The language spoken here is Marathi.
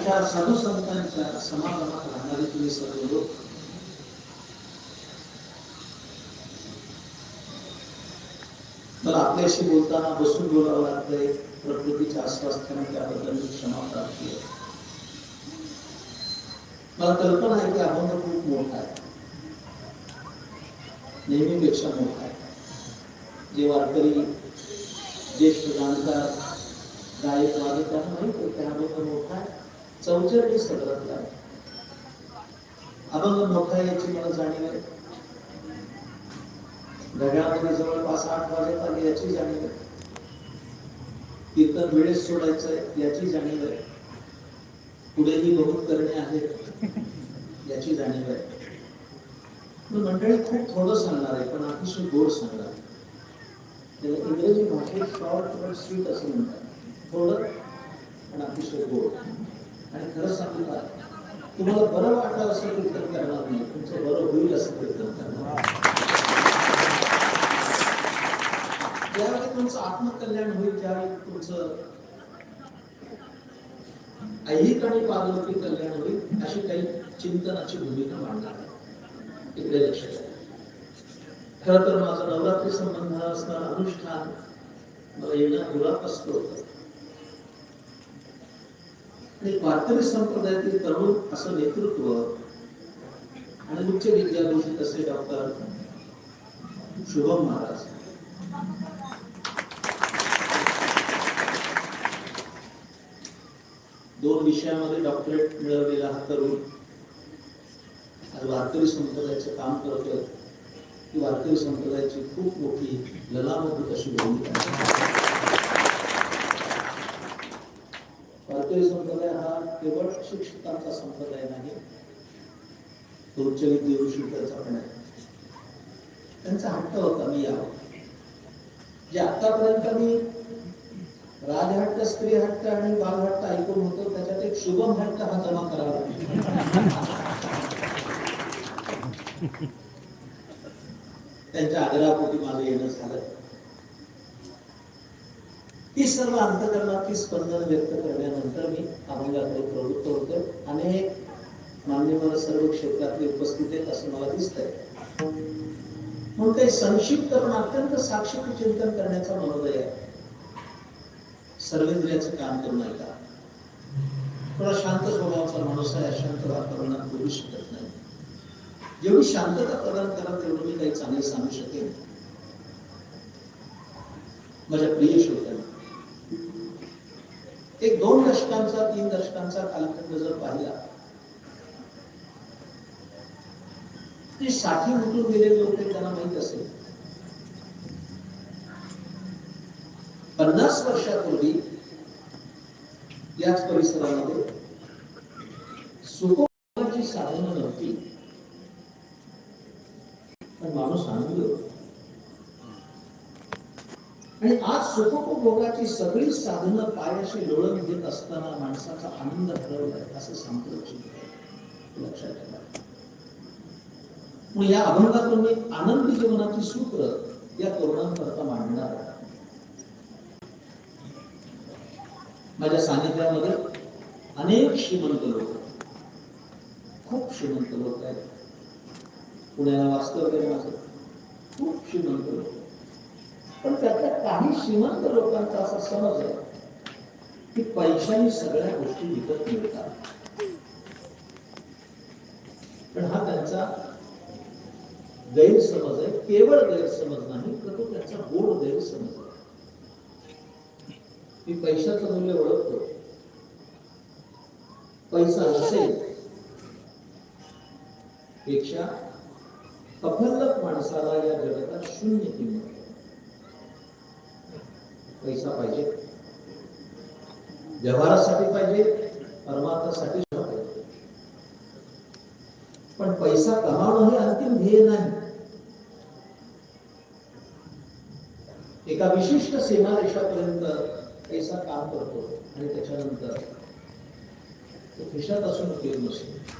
अशा साधू संतांच्या समागमात राहणारे तुम्ही सर्व लोक तर आपल्याशी बोलताना बसून बोलावं लागतंय प्रकृतीच्या अस्वास्थ्याने त्याबद्दल क्षमा प्राप्ती आहे मला कल्पना आहे की अभंग खूप मोठा आहे नेहमीपेक्षा मोठा आहे जे वारकरी ज्येष्ठ जाणकार गायक वादक त्यांना माहित आहे की अभंग मोठा आहे चौचरणी सगळ्यातला. आहे अभंग मोठा याची मला जाणीव आहे. घड्याळामध्ये जवळपास आठ वाजत आली याची जाणीव आहे. कीर्तन वेळेस सोडायचंय याची जाणीव आहे. पुढेही बहुत करणे आहे याची जाणीव आहे. पण मंडळी खूप थोडं सांगणार आहे पण अतिशय गोड सांगणार आहे. त्याला इंग्रजी भाषेत शॉर्ट पण स्वीट असं म्हणतात. थोडं पण अतिशय गोड. आणि खरं सांगू का तुम्हाला बरं वाटलं असं कीर्तन करणार नाही. तुमचं बरं होईल असं कीर्तन करणार ज्यावेळी तुमचं आत्मकल्याण होईल त्यावेळी तुमचं ऐहिक आणि पारलौकिक कल्याण होईल अशी काही चिंतनाची भूमिका मांडणार इकडे लक्ष द्या. खर तर माझा नवरात्री संबंध असणारा अनुष्ठान मला येणं दुरापस्त होत आणि वारकरी संप्रदायातील तरुण असं नेतृत्व आणि उच्च विद्यापीठ असे डॉक्टर शुभम महाराज. दोन विषयामध्ये डॉक्टरेट मिळवलेला हा तरुण आज वारकरी संप्रदायाचं काम करतोय ही वारकरी संप्रदायाची खूप मोठी ललामभूत अशी भूमिका आहे संप्रदाय हा केवळ शिक्षितांचा संप्रदाय नाही. तो उच्च पण आहे. त्यांचा हट्ट होता मी यावं जे आतापर्यंत मी राजहट्ट स्त्री हट्ट आणि बालहट्ट ऐकून होतो त्याच्यात एक शुभम हट्ट हा जमा करावा त्यांच्या आग्रहापोटी माझं येणं झालं. ती सर्व अंतकरणाची स्पंदन व्यक्त करण्यानंतर मी अभंगाकडे प्रवृत्त होतो अनेक मान्यवर सर्व क्षेत्रातले उपस्थित आहेत असं मला दिसतंय. म्हणून काही संक्षिप्त पण अत्यंत साक्षी चिंतन करण्याचा मनोदय आहे. सर्वेंद्रियाचं काम करू नये का थोडा शांत स्वभावाचा माणूस आहे अशांत वातावरणात बोलू शकत नाही. जेवढी शांतता प्रदान करा तेवढं मी काही चांगले सांगू शकेन. माझ्या प्रिय शोध एक दोन दशकांचा तीन दशकांचा कालखंड जर पाहिला ते साठी उठून गेलेले होते त्यांना माहीत असेल. पन्नास वर्षापूर्वी याच परिसरामध्ये सुखोपची साधनं नव्हती. पण माणूस आनंदी होता. आणि आज सुखोपभोगाची सगळी साधनं पायाशी लोळण घेत असताना माणसाचा आनंद हरवलाय असं सांगतो लक्षात ठेवा. मग या अभंगातून मी आनंदी जीवनाची सूत्र या तरुणांकरता मांडणार माझ्या सानिध्यामध्ये अनेक श्रीमंत लोक खूप श्रीमंत लोक आहेत. पुण्याला वास्तव माझं खूप श्रीमंत लोक पण त्यातल्या काही श्रीमंत लोकांचा असा समज आहे की पैशाने सगळ्या गोष्टी विकत मिळतात. पण हा त्यांचा गैरसमज आहे केवळ गैरसमज नाही तर तो त्याचा गोड गैरसमज आहे. मी पैशाचं मूल्य ओळखतो. पैसा नसेल पेक्षा अफलक माणसाला या पैसा पाहिजे. व्यवहारासाठी पाहिजे परमार्थासाठी पाहिजे. पण पैसा कमावणं हे अंतिम ध्येय नाही. एका विशिष्ट सीमारेषापर्यंत पैसा काम करतो आणि त्याच्यानंतर तो खिशात असून उपयोग नसतो.